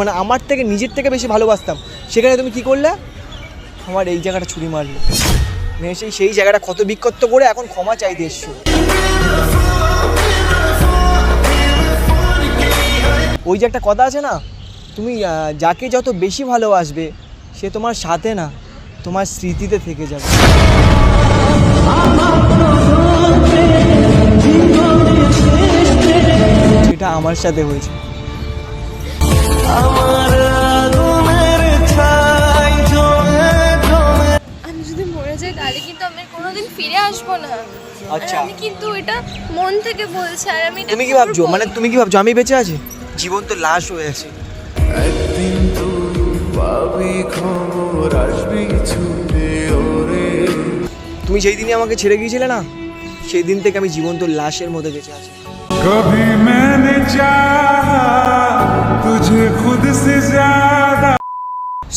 মানে আমার থেকে নিজের থেকে বেশি ভালোবাসতাম। সেখানে তুমি কি করলে? আমার এই জায়গাটা ছুরি মারলে। সেই সেই জায়গাটা ক্ষত বিক্ষত করে এখন ক্ষমা চাইতে এসছো। ওই যে একটা কথা আছে না, তুমি যাকে যত বেশি ভালোবাসবে, সে তোমার সাথে না, তোমার স্মৃতিতে থেকে যাবে। এটা আমার সাথে হয়েছে। আমি আচ্ছা। কিন্তু এটা মন থেকে আমি তুমি কি ভাবছ? মানে তুমি কি ভাবছ? আমি বেঁচে আছি? জীবন তো লাশ হয়ে আছে। তুমি সেই দিনই আমাকে ছেড়ে গিয়েছিলে না? সেই দিন থেকে আমি জীবন্ত লাশের মধ্যে বেঁচে আছি। কবি মেনে চা তুঝে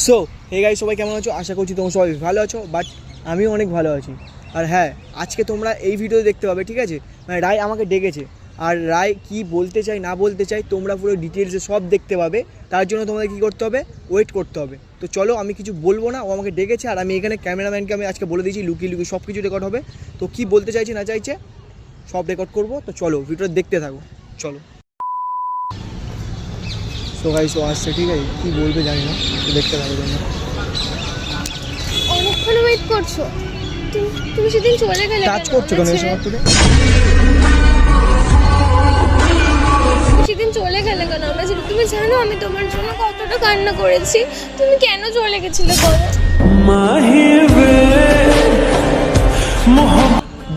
সো হে গাই সবাই কেমন আছো? আশা করছি তোমরা সবাই ভালো আছো বাট আমিও অনেক ভালো আছি। আর হ্যাঁ আজকে তোমরা এই ভিডিও দেখতে পাবে, ঠিক আছে? মানে রায় আমাকে ডেকেছে। আর রায় কি বলতে চাই না বলতে চাই তোমরা পুরো ডিটেলসে সব দেখতে পাবে। তার জন্য তোমাদের কী করতে হবে? ওয়েট করতে হবে। তো চলো, আমি কিছু বলব না, ও আমাকে ডেকেছে, আর আমি এখানে ক্যামেরাম্যানকে আমি আজকে বলে দিয়েছি, লুকিয়ে লুকিয়ে সব কিছু রেকর্ড হবে। তো কি বলতে চাইছে, না চাইছে, সব রেকর্ড করব। তো চলো ভিডিওটা দেখতে থাকো। চলো। সো গাইস ও আসছে ঠিক আছে কী বলবে জানি না তো দেখতে থাকো তোমরা অনেকক্ষণ ওয়েট করছ। তুমি সেদিন চলে গেলে টাচ করছ কেন এই সময় তুমি সেদিন চলে গেলে কেন? আমরা তুমি জানো আমি তোমার জন্য কতটা কান্না করেছি। তুমি কেন চলে গেছিলে বলো?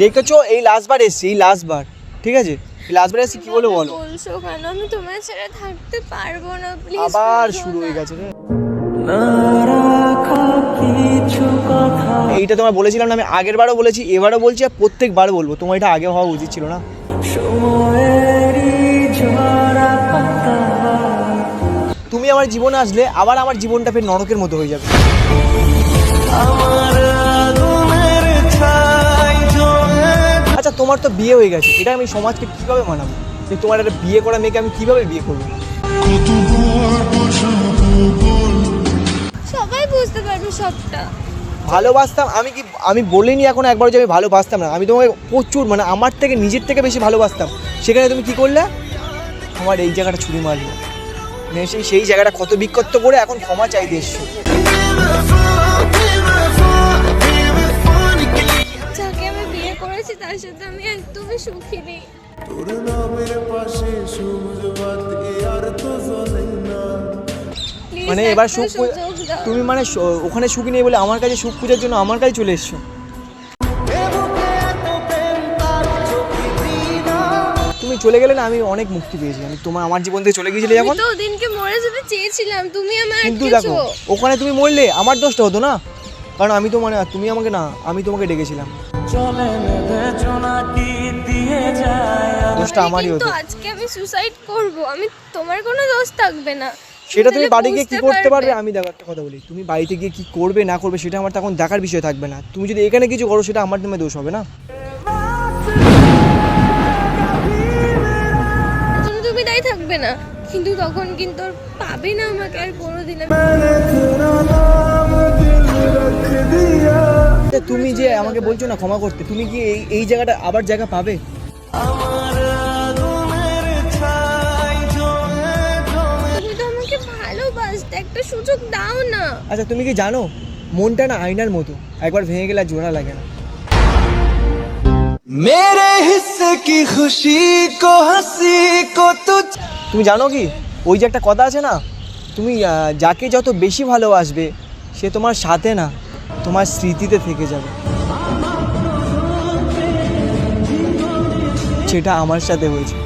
দেখেছ এই লাস্টবার এসছি এই লাস্টবার ঠিক আছে? লাস্টবার এসছি কি বলে বলো? বলছো কেন? আমি তোমার ছেড়ে থাকতে পারব না প্লিজ আবার শুরু হয়ে গেছে রে। এইটা তোমার বলেছিলাম না আমি আগের বারও বলেছি এবারও বলছি আর প্রত্যেকবার বলব। তোমার এটা আগে হওয়া উচিত ছিল না। তুমি আমার জীবনে আসলে আবার আমার জীবনটা ফের নরকের মতো হয়ে যাবে। তোমার তো বিয়ে হয়ে গেছে এটা আমি সমাজকে কীভাবে মানাবো? যে তোমার একটা বিয়ে করা মেয়েকে আমি কীভাবে বিয়ে করব? সবাই বুঝতে পারবে সবটা। ভালোবাসতাম আমি কি আমি বলিনি এখন একবার যে আমি ভালোবাসতাম না আমি তোমাকে প্রচুর মানে আমার থেকে নিজের থেকে বেশি ভালোবাসতাম। সেখানে তুমি কি করলে? আমার এই জায়গাটা ছুরি মারলে। মানে সেই সেই জায়গাটা ক্ষত বিক্ষত করে এখন ক্ষমা চাইতে এসছো। তার সাথে আমি একদমই সুখী নেই। তোর নামের পাশে সবুজ বাতি আর তো জ্বলে না। মানে এবার সুখ। তুমি মানে ওখানে সুখী নেই বলে আমার কাছে সুখ খোঁজার জন্য আমার কাছে চলে এসছো? তুমি চলে গেলে না আমি অনেক মুক্তি পেয়েছি। আমি তোমার আমার জীবন থেকে চলে গিয়েছিলে যখন? তো ওদিনকে মরে যেতে চেয়েছিলাম তুমি আমার কিন্তু দেখো ওখানে তুমি মরলে আমার দোষটা হতো না? কারণ আমি তো মানে তুমি আমাকে না আমি তোমাকে ডেকেছিলাম। দোষটা আমারই হতো। আজকে আমি সুসাইড করব আমি তোমার কোনো দোষ থাকবে না। সেটা তুমি বাড়ি গিয়ে কি করতে পারবে? আমি দেখো একটা কথা বলি তুমি বাড়িতে গিয়ে কি করবে না করবে সেটা আমার তখন দেখার বিষয় থাকবে না। তুমি যদি এখানে কিছু করো সেটা আমার নামে দোষ হবে না। তুমি তাই থাকবে না কিন্তু তখন কিন্তু পাবে না আমাকে আর কোনোদিন। আচ্ছা, তুমি যে আমাকে বলছো না ক্ষমা করতে তুমি কি এই এই জায়গাটা আবার জায়গা পাবে? একটা সুযোগ দাও না। আচ্ছা তুমি কি জানো মনটা না আয়নার মতো একবার ভেঙে গেলে জোড়া লাগে না। মেরে হিসে কি খুশি কো হাসি কো তুমি জানো কি ওই যে একটা কথা আছে না তুমি যাকে যত বেশি ভালোবাসবে সে তোমার সাথে না তোমার স্মৃতিতে থেকে যাবে। সেটা আমার সাথে হয়েছে।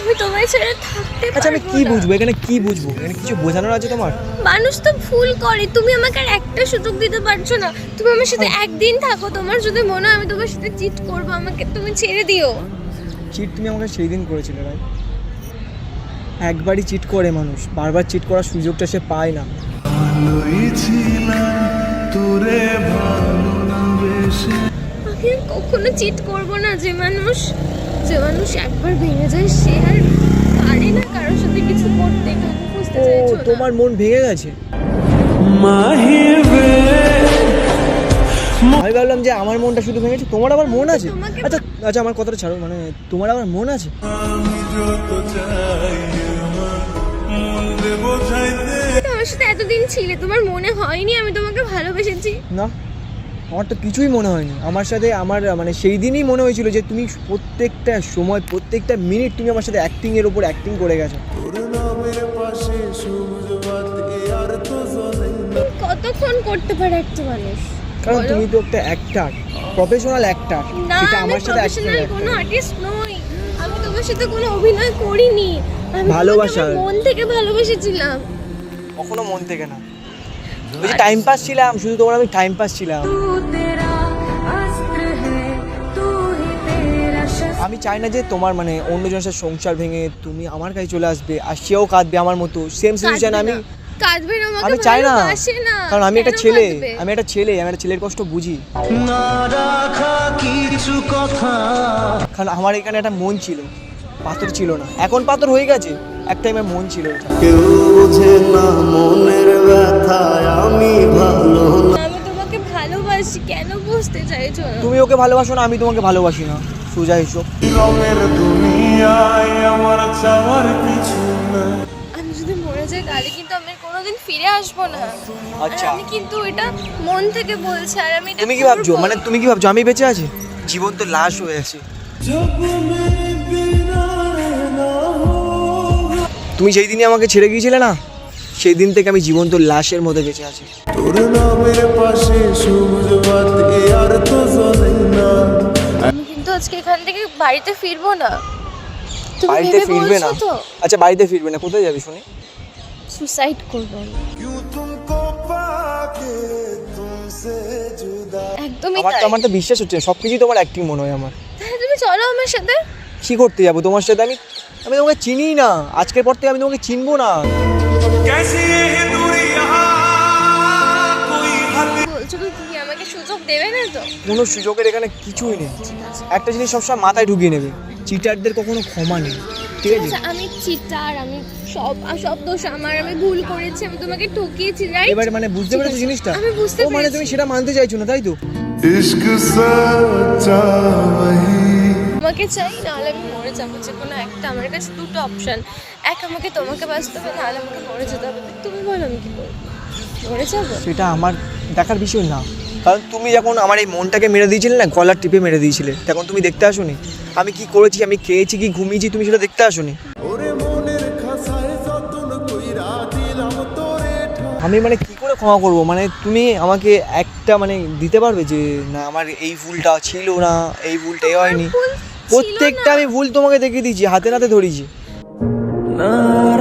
আমি তোমায় ছেড়ে থাকতে আচ্ছা আমি কি বুঝব? এখানে কি বুঝব? এখানে কিছু বোঝানোর আছে তোমার? মানুষ তো ভুল করে তুমি আমাকে আর একটা সুযোগ দিতে পারছ না। তুমি আমার সাথে একদিন থাকো তোমার যদি মনে হয় আমি তোমার সাথে চিট করব আমাকে তুমি ছেড়ে দিও। চিট তুমি আমাকে সেই দিন করেছিলে ভাই একবারই চিট করে মানুষ। বারবার চিট করার সুযোগটা সে পায় না। আমি আর কখনো চিট করব না যে মানুষ। যে মানুষ একবার ভেঙে যায় সে আর পারে না কারোর সাথে কিছু করতে। বুঝতে চাইছো তোমার মন ভেঙে গেছে? আমি ভাবলাম যে আমার মনটা শুধু ভেঙেছে তোমার আবার মন আছে? আচ্ছা আচ্ছা আমার কথাটা ছাড়ো। মানে তোমার আবার মন আছে? ছিলে তোমার মনে হয়নি আমি তোমাকে ভালোবেসেছি? না আমার তো কিছুই মনে হয়নি। আমার সাথে আমার মানে সেই দিনই মনে হয়েছিল যে তুমি প্রত্যেকটা সময় প্রত্যেকটা মিনিট তুমি আমার সাথে অ্যাক্টিংয়ের ওপর অ্যাক্টিং করে গেছো। কতক্ষণ করতে পারে একটা মানুষ? কারণ তুমি তো একটা অ্যাক্টার প্রফেশনাল অ্যাক্টার না আমার সাথে প্রফেশনাল অ্যাক্টিং কোনো আর্টিস্ট নই। আমি তোমার সাথে কোনো অভিনয় করিনি। আমি। ভালোবাসা। মন থেকে ভালোবেসেছিলাম। কখনো মন থেকে না। ওই যে টাইম পাস ছিলাম শুধু তোমার আমি টাইম পাস ছিলাম। আমি চাই না যে তোমার মানে অন্যজনের সাথে সংসার ভেঙে তুমি আমার কাছে চলে আসবে আর সেও কাঁদবে আমার মতো। সেম সিচুয়েশন আমি কাঁদবে না আমি চাই না। কারণ আমি একটা ছেলে। আমি একটা ছেলে আমি একটা ছেলের কষ্ট বুঝি। না কিছু কথা। কারণ আমার এখানে একটা মন ছিল পাথর ছিল না। এখন পাথর হয়ে গেছে। এক টাইমে মন ছিল কেউ বোঝে না মনের ব্যথায় আমি ভালো না। আমি তোমাকে ভালোবাসি কেন বুঝতে চাইছো না? তুমি ওকে ভালোবাসো না আমি তোমাকে ভালোবাসি না। সোজা হিসব রঙের দুনিয়ায় আমার চাওয়ার কিছু না আমি যদি মরে যাই তাহলে কিন্তু আমি কোনোদিন ফিরে আসব না। আচ্ছা। আমি কিন্তু এটা মন থেকে বলছি আর আমি তুমি কি ভাবছ? মানে তুমি কি ভাবছ? আমি বেঁচে আছি? জীবন তো লাশ হয়ে আছে। তুমি সেই দিনই আমাকে ছেড়ে গিয়েছিলে না? সেই দিন থেকে আমি জীবন্ত লাশের মধ্যে বেঁচে আছি। না। আমি কিন্তু আজকে এখান থেকে বাড়িতে ফিরবো না। বাড়িতে ফিরবে না? আচ্ছা বাড়িতে ফিরবে না কোথায় যাবি শুনি? সুসাইড করব আমার তো বিশ্বাস হচ্ছে না সবকিছু তোমার একটি মনে হয় আমার। তুমি চলো আমার সাথে। কি করতে যাব তোমার সাথে? আমি আমি তোমাকে চিনি না। আজকের পর থেকে আমি তোমাকে চিনবো না। আমাকে সুযোগ দেবে না তো? কোনো সুযোগের এখানে কিছুই নেই। একটা জিনিস সবসময় মাথায় ঢুকিয়ে নেবে। চিটারদের কখনো ক্ষমা নেই। ঠিক আছে? আচ্ছা, আমি চিটার আমি সব সব দোষ আমার আমি ভুল করেছি আমি তোমাকে ঠকিয়েছি রাইট এবার মানে বুঝতে পেরেছ জিনিসটা? আমি বুঝতে ও মানে তুমি সেটা মানতে চাইছো না তাই তো? ইশক সাচ্চা আমাকে চাই নাহলে আমি মরে যাব জীবন কোনো একটা আমার কাছে দুটো অপশন এক আমাকে তোমাকে বাঁচতে হবে নাহলে আমাকে মরে যেতে হবে। তুমি বলো আমি কি করব? মরে যাব? সেটা আমার দেখার বিষয় না। কারণ তুমি যখন আমার এই মনটাকে মেরে দিয়েছিলে না গলার টিপে মেরে দিয়েছিলে তখন তুমি দেখতে আসোনি। আমি কি করেছি আমি খেয়েছি কি ঘুমিয়েছি তুমি সেটা দেখতে আসোনি। আমি মানে কি করে ক্ষমা করব? মানে তুমি আমাকে একটা মানে দিতে পারবে যে না আমার এই ভুলটা ছিল না এই ভুলটা এ হয়নি। প্রত্যেকটা আমি ভুল তোমাকে দেখিয়ে দিয়েছি হাতে নাতে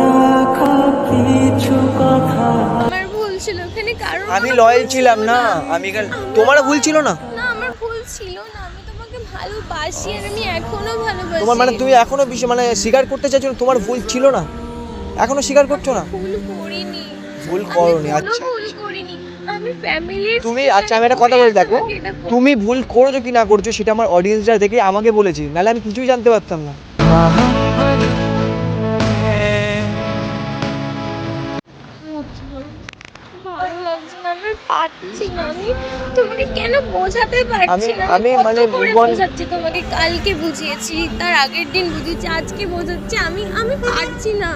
রাখা আমার ভুল ছিল ওখানে কারণ আমি লয়াল ছিলাম না। আমি এখানে তোমারও ভুল ছিল না? না আমার ভুল ছিল না। আমি তোমাকে ভালোবাসি আর আমি এখনও ভালোবাসি। তোমার মানে তুমি এখনও বিষয় মানে স্বীকার করতে চাইছো না তোমার ভুল ছিল না? এখনও স্বীকার করছ না? ভুল করিনি। ভুল করনি আচ্ছা ভুল করিনি। আমি তুমি আচ্ছা আমি একটা কথা বলে দেখো। তুমি ভুল করেছ কি না করছ সেটা আমার অডিয়েন্সরা দেখে আমাকে বলেছে। নাহলে আমি কিছুই জানতে পারতাম না। পারছি না আমি। তোমাকে কেন বোঝাতে পারছি না? আমি মানে বোঝাচ্ছি? তোমাকে কালকে বুঝিয়েছি তার আগের দিন বুঝিয়েছি আজকে বোঝাচ্ছি। আমি আমি পারছি না।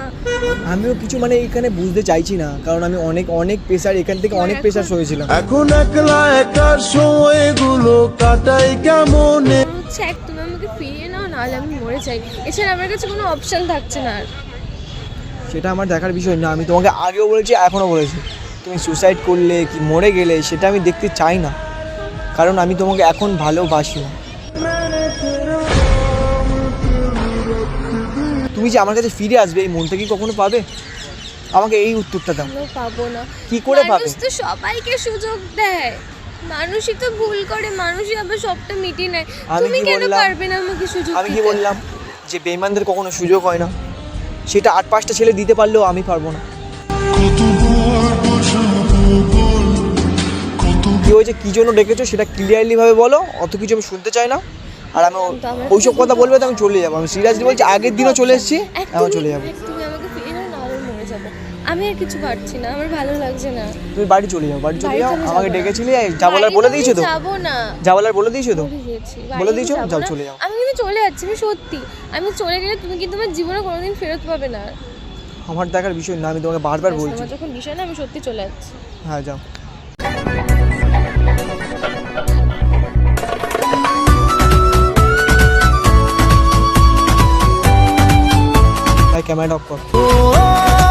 আমিও কিছু মানে এখানে বুঝতে চাইছি না কারণ আমি অনেক অনেক প্রেশার এখান থেকে অনেক প্রেশার সয়েছিলাম। এখন একলা একার সময়গুলো কাটাই কেমন? মনে হচ্ছে এক তুমি আমাকে ফিরিয়ে নাও নাহলে আমি মরে যাই। এছাড়া আমার কাছে কোনো অপশন থাকছে না আর। সেটা আমার দেখার বিষয় না আমি তোমাকে আগেও বলেছি এখনও বলেছি। তুমি সুসাইড করলে কি মরে গেলে সেটা আমি দেখতে চাই না। কারণ আমি তোমাকে এখন ভালোবাসি না। তুমি যে আমার কাছে ফিরে আসবে এই মনটা কি কখনো পাবে? আমাকে এই উত্তরটা দাও। পাবো না। কি করে পাবে? মানুষ তো সবাইকে সুযোগ দেয়। মানুষই তো ভুল করে মানুষই আবার সবটা মিটিয়ে নেয়। আমি তুমি কি কেন পারবে না আমাকে সুযোগ আমি কি বললাম? যে বেইমানদের কখনো সুযোগ হয় না। সেটা আট পাঁচটা ছেলে দিতে পারলেও আমি পারব না। কি হয়েছে কি জন্য ডেকেছো সেটা ক্লিয়ারলি ভাবে বলো অত কিছু আমি শুনতে চাই না। আর আমি ও- তো আমার ওইসব কথা বলবে তো আমি চলে যাব। আমি সিরিয়াসলি বলছি আগের দিনও চলে এসেছি এখন চলে যাব। আমি আর কিছু পারছি না আমার ভালো লাগছে না। তুমি বাড়ি চলে যাও বাড়ি চলে যাও আমাকে। ডেকেছিলে যা বলার বলে দিয়েছ তো। যাব না। যা বলার বলে দিয়েছ তো। বলে দিয়েছি, যাও, চলে যাও। আমি কিন্তু চলে যাচ্ছি আমি সত্যি। আমি চলে গেলে তুমি কিন্তু আমার জীবনে কোনোদিন ফেরত পাবে না। আমার দেখার বিষয় না আমি তোমাকে বারবার বলছি। আমার যখন বিষয় না আমি সত্যি চলে যাচ্ছি। হ্যাঁ যাও। ভাই ক্যামেরাটা অফ কর।